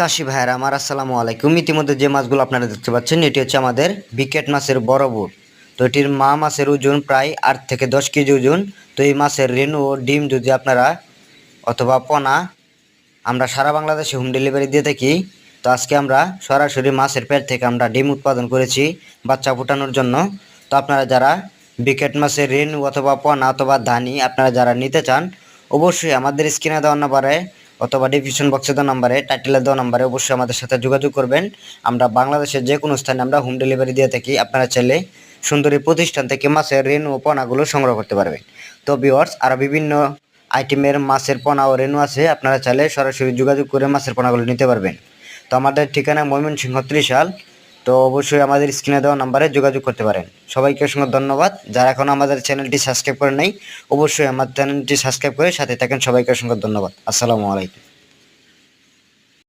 চাষি ভাইয়েরা, আমার আসসালামু আলাইকুম। ইতিমধ্যে যে মাছগুলো আপনারা দেখতে পাচ্ছেন, এটি হচ্ছে আমাদের বিকেট মাছের বড় বুট। তো এটির মা মাছের ওজন প্রায় আট থেকে দশ কেজি ওজন। তো এই মাছের রেণু ও ডিম যদি আপনারা অথবা পোনা আমরা সারা বাংলাদেশে হোম ডেলিভারি দিয়ে থাকি, তো আজকে আমরা সরাসরি মাছের পেট থেকে আমরা ডিম উৎপাদন করেছি বাচ্চা ফুটানোর জন্য। তো আপনারা যারা বিকেট মাছের রেণু অথবা পোনা অথবা ধানি আপনারা যারা নিতে চান, অবশ্যই আমাদের স্ক্রিনে দেওয়া নাম্বারে অথবা ডিসক্রিপশন বক্সে দেওয়া নাম্বারে টাইটেলে দেওয়া নাম্বারে অবশ্যই আমাদের সাথে যোগাযোগ করবেন। আমরা বাংলাদেশের যে কোনো স্থানে আমরা হোম ডেলিভারি দিয়ে থাকি, আপনারা চাইলে সুন্দরী প্রতিষ্ঠান থেকে মাছের ঋণ ও পোনাগুলো সংগ্রহ করতে পারবেন। তো বিওয়ার্স আরও বিভিন্ন আইটেমের মাছের পোনা ও রেণু আছে, আপনারা চাইলে সরাসরি যোগাযোগ করে মাছের পোনাগুলো নিতে পারবেন। তো আমাদের ঠিকানা ময়মনসিংহ ত্রিশাল তো অবশ্যই আমাদের স্ক্রিনে দেওয়া নাম্বারে যোগাযোগ করতে পারেন। সবাইকে অসংখ্য ধন্যবাদ। যারা এখন আমাদের চ্যানেলটি সাবস্ক্রাইব করে নাই, অবশ্যই আমার চ্যানেলটি সাবস্ক্রাইব করে সাথে থাকেন। সবাইকে অসংখ্য ধন্যবাদ। আসসালামু আলাইকুম।